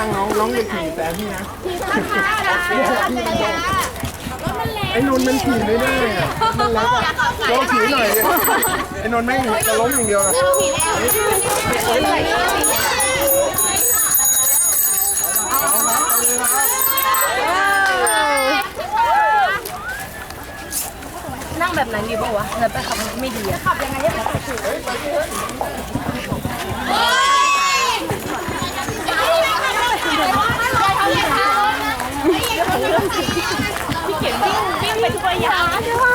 างน้องน้องจะขี่แต่พี่นะไอ้นนท์มันขี่ไม่ได้อะมันเล็กอะโจขี่หน่อยดิไอ้นนท์ไม่งจะล้มอย่างเดียวอะนั่งแบบนั้นดีป่าวะแล้วไปขับไม่ดีอะขับยังไงให้ไปถูก พี่เขียนวิ่งวิ่งไปทุกระยะใช่ปะ